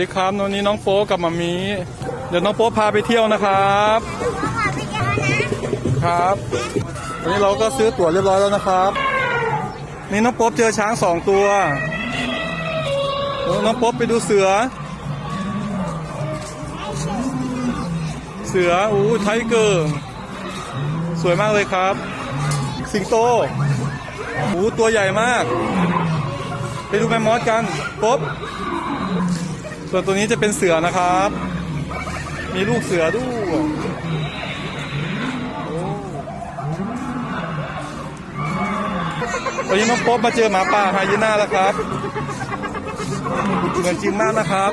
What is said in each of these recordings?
ดีครับวันนี้น้องโป๊กับมามีเดี๋ยวน้องโป๊พาไปเที่ยวนะครับ ครับวันนี้เราก็ซื้อตั๋วเรียบร้อยแล้วนะครับ นี่น้องโป๊บเจอช้างสองตัว น้องโป๊บไปดูเสือ เสืออู้ไทเกอร์สวยมากเลยครับ สิงโตอู้ตัวใหญ่มาก ไปดูแมมมอสกันโป๊บ ส่วนตัวนี้จะเป็นเสือนะครับ มีลูกเสือด้วยโอ้วันนี้น้องโป๊บมาเจอหมาป่าไฮยีน่าแล้วครับเหมือนจริงมากนะครับ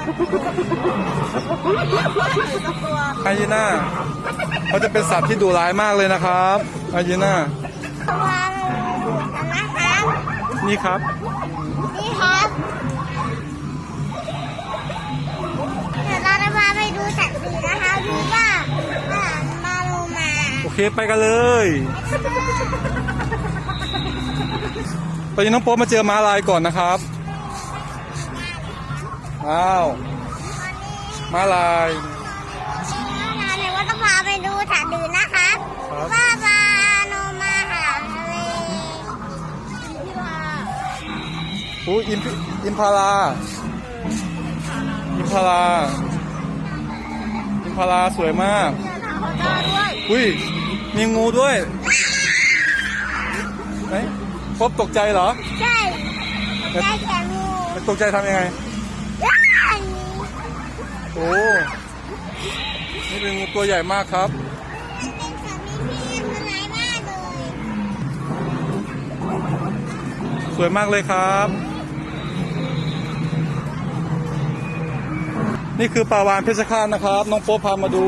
ไฮยีน่าเขาจะเป็นสัตว์ที่ดุร้ายมากเลยนะครับไฮยีน่านะครับ นี่ครับ ดูสัตว์สีนะคะดูว่าอ่ามาโลมาโอเคไปกันเลย ตอนนี้น้องโป๊บมาเจอม้าลายก่อนนะครับอ้าวม้าลายนะคะเดี๋ยวว่าจะพาไปดูสัตว์อื่นนะคะครับว่าปลาโลมาหาทะเลที่ว่าอู้อิมพิอิมพาราอิมพาราอิม พาราสวยมากเดินทางเขาเจอด้วยอุ้ย มีงูด้วยไหนพบตกใจเหรอ ใช่ได้แข่งูตกใจทำยังไงว้ายโอ้ นี่เป็นงูตัวใหญ่มากครับมันเป็นสัตว์มีพิษมันร้ายมากเลยสวยมากเลยครับ นี่คือปลาวานเพชรฆาตนะครับ น้องโป๊ปพามาดู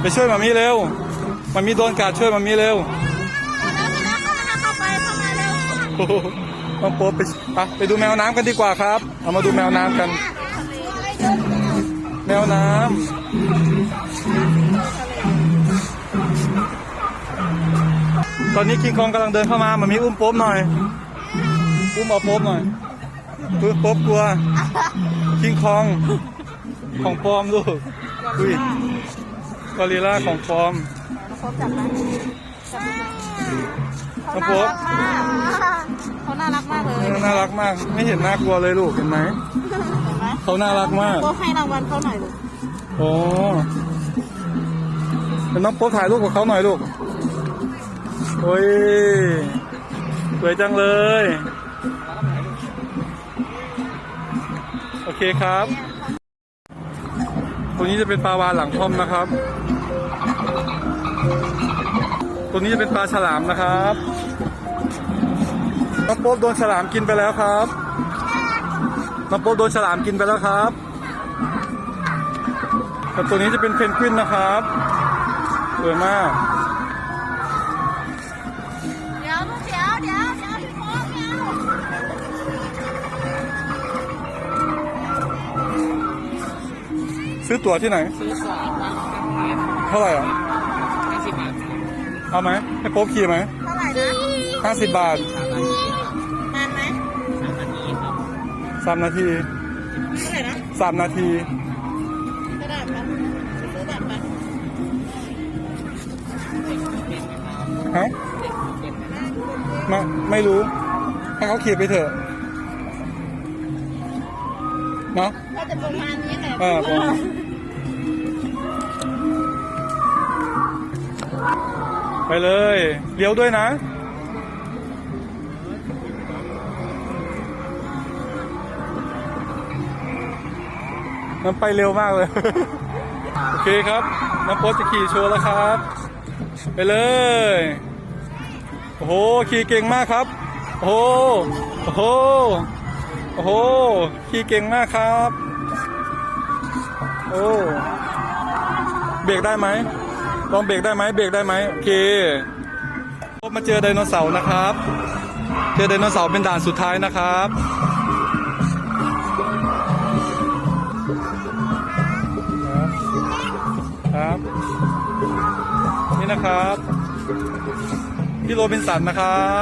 ไปช่วยมามีเร็วมามีโดนกัดช่วยมามีเร็วน้องโป๊ปไปไปไปดูแมวน้ำกันดีกว่าครับ เอามาดูแมวน้ำกัน แมวน้ำตอนนี้คิงคองกำลังเดินเข้ามามันมีอุ้มโป๊บหน่อย อุ้มเอาโป๊บหน่อย ปื้อโป๊บกลัว คิงคอง ของปลอมลูกอุ้ยกอริลล่าของปลอมน้องโป๊บเขาน่ารักมากเลยน่ารักมาก ไม่เห็นน่ากลัวเลยลูกเห็นไหมเห็นไหมเขาน่ารักมากโป๊ให้รางวัลเขาหน่อยลูกโอ้เป็นน้องโป๊บถ่ายรูปกับเขาหน่อยลูกโอ้ยสวยจังเลย โอเคครับ ตัวนี้จะเป็นปลาวาฬหลังค่อมนะครับ ตัวนี้จะเป็นปลาฉลามนะครับน้องโป๊บโดนฉลามกินไปแล้วครับน้องโป๊บโดนฉลามกินไปแล้วครับแต่ตัวนี้จะเป็นเพนกวินนะครับสวยมาก ซื้อตั๋วที่ไหน ซื้อสองเท่าไหร่อะห้าสิบบาทเอาไหมให้โป๊บขี่ไหมเท่าไหร่นะห้าสิบบาทนานไหมสามนาทีเท่าไหร่นะสามนาทีกระดาษปะซื้อบัตรปะฮะไม่ไม่รู้ ให้เขาขี่ไปเถอะเนาะก็จะประมาณนี้แหละเออ ไปเลย เลี้ยวด้วยนะมันไปเร็วมากเลย โอเคครับ น้ำโป๊ตจะขี่โชว์แล้วครับ ไปเลย โอ้โห ขี่เก่งมากครับ โอ้โห โอ้โห โอ้โห ขี่เก่งมากครับ โอ้ เบรกได้ไหม ลองเบรกได้ไหมเบรกได้ไหมโอเคพบมาเจอไดโนเสาร์นะครับ เจอไดโนเสาร์เป็นด่านสุดท้ายนะครับครับ นี่นะครับ พี่โรบินสันนะครับ